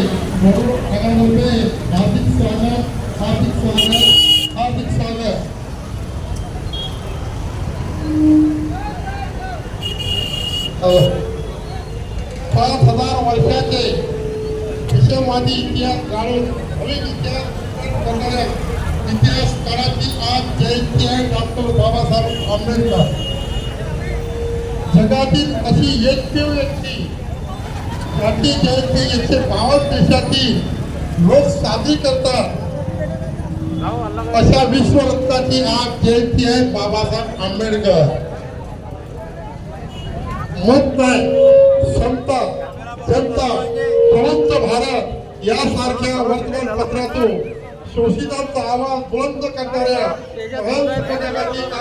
म्हणून नगरमध्ये हार्दिक स्वागत हार्दिक स्वागत हार्दिक स्वागत पाच हजार वर्षाचे इतिहास नवीन इतिहास करणाऱ्या आज जयंती आहे डॉक्टर बाबासाहेब आंबेडकर जगातील अशी एकमेव व्यक्ती गांधी जयंती एकशे बावन्न देशातील लोक साजरी करतात. अशा विश्वरत्नाची आज जयंती आहे बाबासाहेब आंबेडकर. मत नाही संत जनता प्रबंध भारत यासारख्या वर्तमानपत्रातून शोषितांचा आवाज बुलंद करणाऱ्या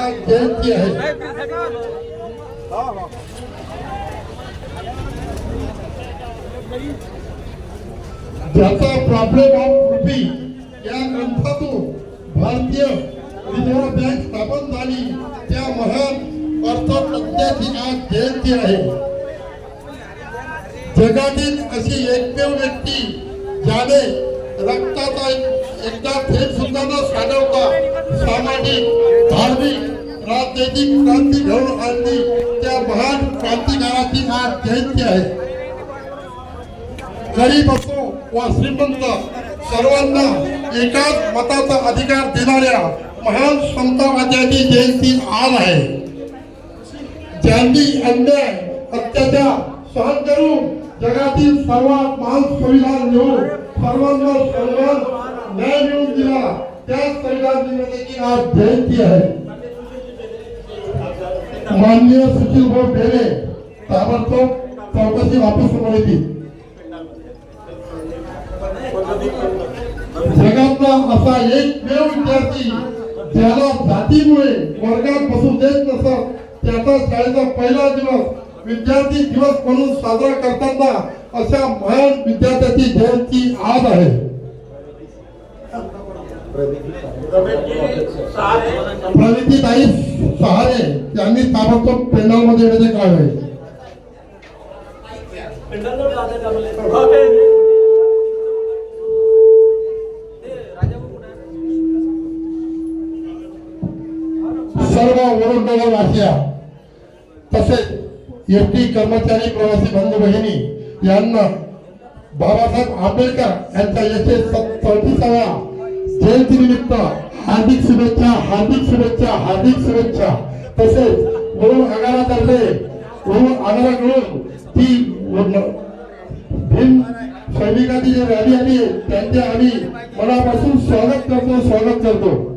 आज जयंती आहे. ज्याचा प्रॉब्लेम ऑफ़ रुपी या ग्रंथातून भारतीय रिझर्व्ह बँक स्थापन झाली. त्या महान अर्थतज्ञाची आज जयंती आहे. जगातील अशी एकमेव व्यक्ती ज्याने रक्ताचा एक- एकदा थेट सुद्धा न साठवता, सामाजिक, धार्मिक, राजनैतिक क्रांती घडवून आणली. त्या महान क्रांतिकाराची आज जयंती आहे. गरीब असो वा श्रीमंत सर्वांना एकाच मताचा अधिकार देणाऱ्या महान समतावाद्यांची जयंती आज आहे. ज्यांनी अन्याय अत्याचार सहन करून जगातील सर्वात महान संविधान लिहून सर्वांना सन्मान न्याय मिळवून दिला. त्या संविधान दिनाची आज जयंती आहे. माननीय सुशील भाऊ बेले ताबडतोब चौकशी वापस मिळतील जगातला असा एकमेव विद्यार्थी ज्याला जातीमुळे वर्गात बसू देत नसत त्याचा शाळेचा पहिला दिवस विद्यार्थी दिवस म्हणून साजरा करताना अशा महान विद्यार्थ्याची जयंती आज आहे. प्रगती ताई सहारे यांनी ताबडतोब पेंडॉलमध्ये येण्याचे कळवे सर्व वरुणनगर वासिया तसेच एस टी कर्मचारी प्रवासी बंधू बहिणी यांना बाबासाहेब आंबेडकर यांच्या येथे चौतीसाव्या जयंती निमित्त हार्दिक शुभेच्छा हार्दिक शुभेच्छा हार्दिक शुभेच्छा. तसेच वरुण आगारातर्फे वरुण आगाराकडून ती भीम सैनिकांची जी रॅली आली त्यांचे आम्ही मनापासून स्वागत करतो स्वागत करतो.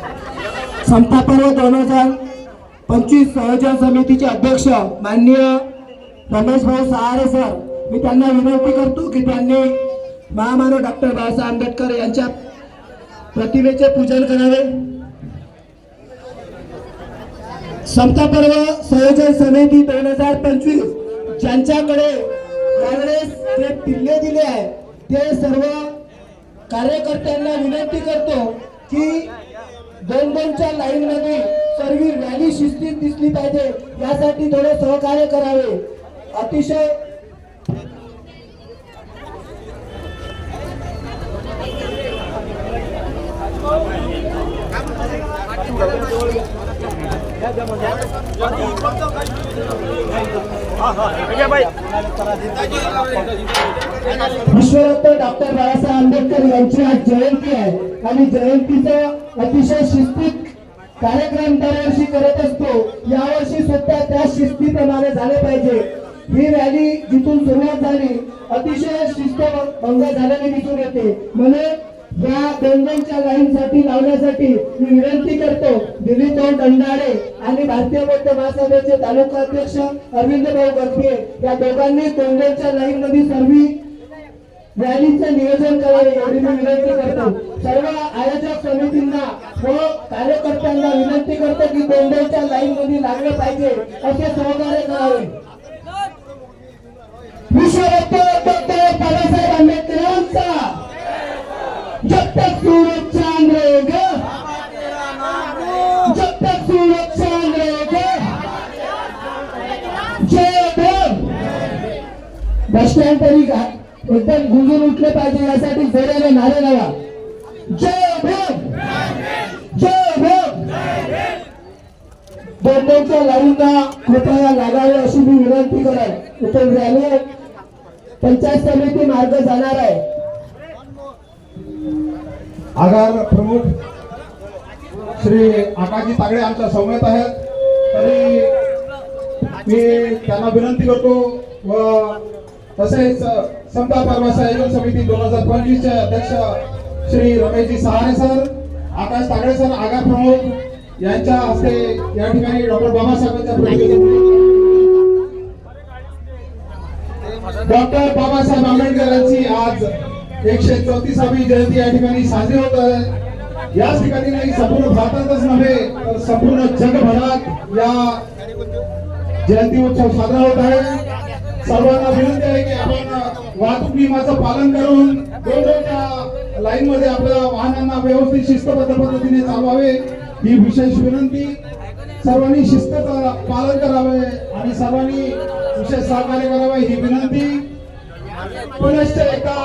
पर्व दोन हजार पंचवीस संयोजन समितीचे अध्यक्ष माननीय रमेश भाऊ सहारे सर. मी त्यांना विनंती करतो की त्यांनी महामानव डॉक्टर बाबासाहेब आंबेडकर यांच्या प्रतिमेचे पूजन करावे. समतापर्व संयोजन समिती दोन हजार पंचवीस ज्यांच्याकडे काँग्रेस जे पिल्ले दिले आहे ते सर्व कार्यकर्त्यांना विनंती करतो की दोन दोनच्या लाईन मध्ये सर्व रॅली शिस्तीत दिसली पाहिजे. यासाठी थोडे सहकार्य करावे. अतिशय विश्वरत्न डॉक्टर बाबासाहेब आंबेडकर यांची आज जयंती आहे. आणि जयंतीचा अतिशय शिस्तीत कार्यक्रम दरवर्षी करत असतो. यावर्षी सुद्धा त्या शिस्तीप्रमाणे झाले पाहिजे. ही रॅली जिथून सुरुवात झाली अतिशय शिस्त भंग झाल्याने दिसून येते. म्हणून या दोन दोनच्या लाईन लावण्यासाठी मी विनंती करतो दिलीप भाऊ दंडाळे आणि भारतीय बौद्ध महासभेचे तालुका अध्यक्ष अरविंद भाऊ गरपे या दोघांनी दोन दोनच्या लाईन मध्ये सर्व रॅलीचं नियोजन करावे एवढी मी विनंती करतो. सर्व आयोजक समितींना व कार्यकर्त्यांना विनंती करतो की दोंडलच्या लाईन मध्ये लागलं पाहिजे असे सहकार्य करावे. जब तक सूरज चांद रहेगा जब तक सूरज चांद रहेगा जय बस स्टँड तरी का एकदम गुंजून उठले पाहिजे यासाठी जोराने नारे लावा. जय भीम. जय भीम. दोनच्या लाईनला कृपया लागावे अशी मी विनंती करेन. इथे रॅली पंचायत समिती मार्ग जाणार आहे. आगार प्रमुख श्री आकाजी तागडे आमच्या समवेत आहेत. तरी मी त्यांना विनंती करतो व तसेच समता परवा संयोजन समिती दोन हजार पंचवीसचे अध्यक्ष श्री रमेशजी सहारे सर आकाश तागडे सर आगार प्रमुख यांच्या हस्ते या ठिकाणी डॉक्टर बाबासाहेबांच्या डॉक्टर बाबासाहेब आंबेडकर यांची आज एकशे चौतीसावी जयंती या ठिकाणी साजरी होत आहे. याच ठिकाणी नाही संपूर्ण भारतातच नव्हे तर संपूर्ण जगभरात या जयंती उत्सव साजरा होत आहे. सर्वांना विनंती आहे की आपण वाहतूक नियमाचं पालन करून दोन लाईन मध्ये आपल्या वाहनांना व्यवस्थित शिस्तबद्ध पद्धतीने चालवावे ही विशेष विनंती. सर्वांनी शिस्त पालन करावे आणि सर्वांनी विशेष सहकार्य करावे ही विनंती. पुनश्च एका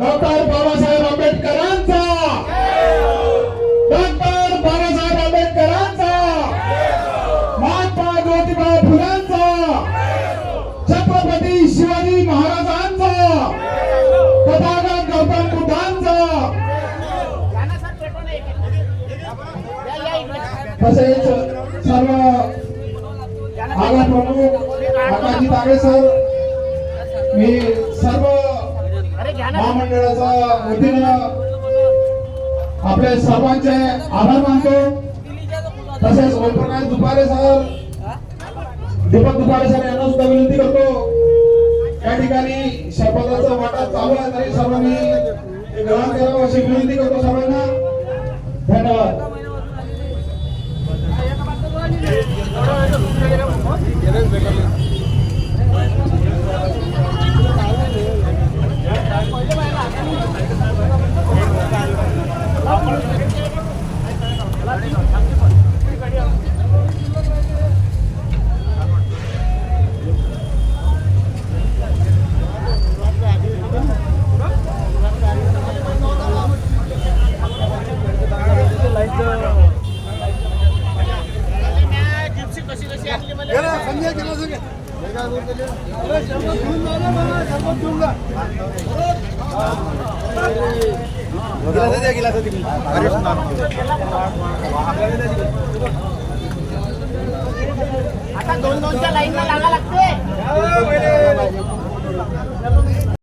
डॉक्टर बाबासाहेब आंबेडकरांचा. डॉक्टर बाबासाहेब आंबेडकरांचा. महात्मा ज्योतिबा फुलांचा छत्रपती शिवाजी महाराजांचा. तथागत गौतम बुद्धांचा. तसेच सर्व आगार प्रमुख आकाजी तागे सर मी सर्व महामंडळाचा वतीनं आपले सर्वांचे आभार मानतो. तसेच ओमप्रकाश दुपारे सर दीपक दुपारे सर यांना सुद्धा विनंती करतो. या ठिकाणी शपथाचा वाटा चालू आहे तरी सर्वांनी ग्रहण करावं अशी विनंती करतो सर्वांना धन्यवाद. आता दोन दोनच्या लाईनला लागा लागते